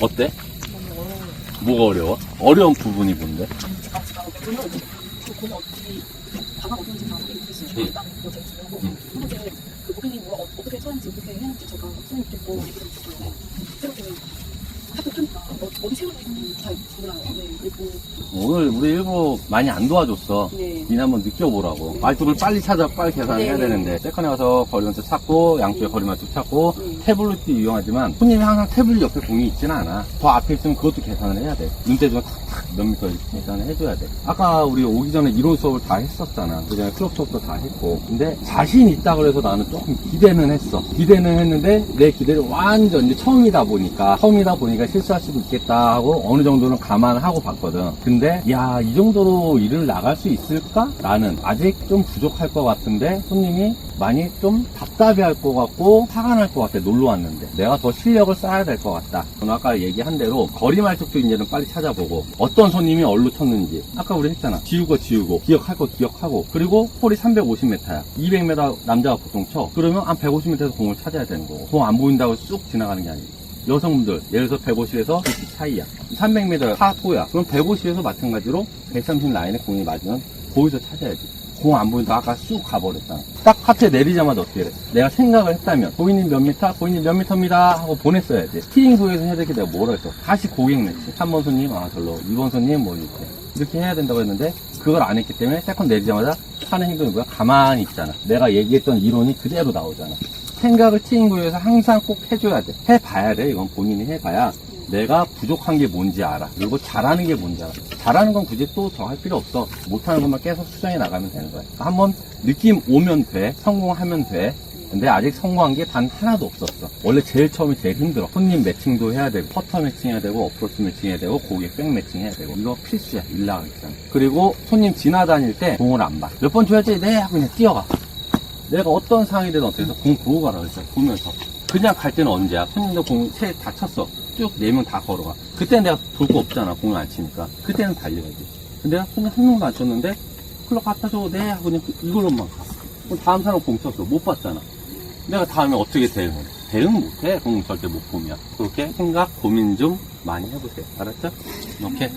어때? 뭐가 어려워? 어려운 부분이 뭔데? 응. 일단 그거 제일 중요하고 응. 어, 잘 몰라요. 네. 그리고 오늘 우리 일부러 많이 안 도와줬어. 네. 니네 한번 느껴보라고. 말뚝을 빨리 찾아, 빨리 계산해야 네. 되는데. 세컨에 가서 거리만큼 찾고, 양쪽에 거리만큼 찾고, 네. 태블릿도 이용하지만, 손님이 항상 태블릿 옆에 공이 있진 않아. 더 앞에 있으면 그것도 계산을 해야 돼. 눈대중은 탁탁 몇 미터 계산을 해줘야 돼. 아까 우리 오기 전에 이론 수업을 다 했었잖아. 그 전에 클럽 수업도 다 했고. 근데 자신 있다 그래서 나는 조금 기대는 했어. 기대는 했는데, 내 기대를 완전 이제 처음이다 보니까, 처음이다 보니까 실수할 수도 있겠다 하고, 어느 정도는 감안하고 봤거든. 근데, 야, 이 정도로 일을 나갈 수 있을까? 나는 아직 좀 부족할 것 같은데, 손님이 많이 좀 답답해 할 것 같고, 화가 날 것 같아, 놀러 왔는데. 내가 더 실력을 쌓아야 될 것 같다. 저는 아까 얘기한 대로, 거리 말뚝도 이제는 빨리 찾아보고, 어떤 손님이 얼로 쳤는지. 아까 우리 했잖아. 지우고 지우고, 기억할 거 기억하고, 그리고 홀이 350m야. 200m 남자가 보통 쳐. 그러면 한 150m에서 공을 찾아야 되는 거고, 공 안 보인다고 쑥 지나가는 게 아니고. 여성분들, 예를 들어서 150에서 90 차이야. 300m 파4야. 그럼 150에서 마찬가지로 130 라인에 공이 맞으면 거기서 찾아야지. 공 안 보인다 아까 쑥 가버렸잖아. 딱 카트에 내리자마자 어떻게 해? 내가 생각을 했다면 고객님 몇 미터? 고객님 몇 미터입니다 하고 보냈어야지. 티잉 구에서 해야 될 게 내가 뭐라 했어? 다시 고객 매치. 3번 손님 아 절로 2번 손님 뭐 이렇게 이렇게 해야 된다고 했는데 그걸 안 했기 때문에 세컨 내리자마자 하는 행동이 뭐야? 가만히 있잖아. 내가 얘기했던 이론이 그대로 나오잖아. 생각을 티잉 구에서 항상 꼭 해줘야 돼. 해봐야 돼. 이건 본인이 해봐야 내가 부족한 게 뭔지 알아. 그리고 잘하는 게 뭔지 알아. 잘하는 건 굳이 또더할 필요 없어. 못하는 것만 계속 수정해 나가면 되는 거야. 한번 느낌 오면 돼. 성공하면 돼. 근데 아직 성공한 게 단 하나도 없었어. 원래 제일 처음이 제일 힘들어. 손님 매칭도 해야 되고, 퍼터 매칭 해야 되고, 어프로치 매칭 해야 되고, 고객 백 매칭 해야 되고. 이거 필수야. 일 나가기 전에. 그리고 손님 지나다닐 때 공을 안 봐. 몇 번 줘야지? 네! 하고 그냥 뛰어가. 내가 어떤 상황이 되든 어떻게 해서 공 보고 가라 그랬어. 보면서. 그냥 갈 때는 언제야? 손님도 공세다 쳤어. 쭉 네 명 다 걸어가. 그때는 내가 볼 거 없잖아. 공을 안 치니까. 그때는 달려야지. 근데 내가 손님 한 명도 안 쳤는데, 클럽 갖다 줘. 네. 하고 그냥 이걸로만 가. 그럼 다음 사람 공 쳤어. 못 봤잖아. 내가 다음에 어떻게 대응해? 대응 못해. 공 절대 못 보면. 그렇게 생각, 고민 좀 많이 해보세요. 알았죠? 오케이.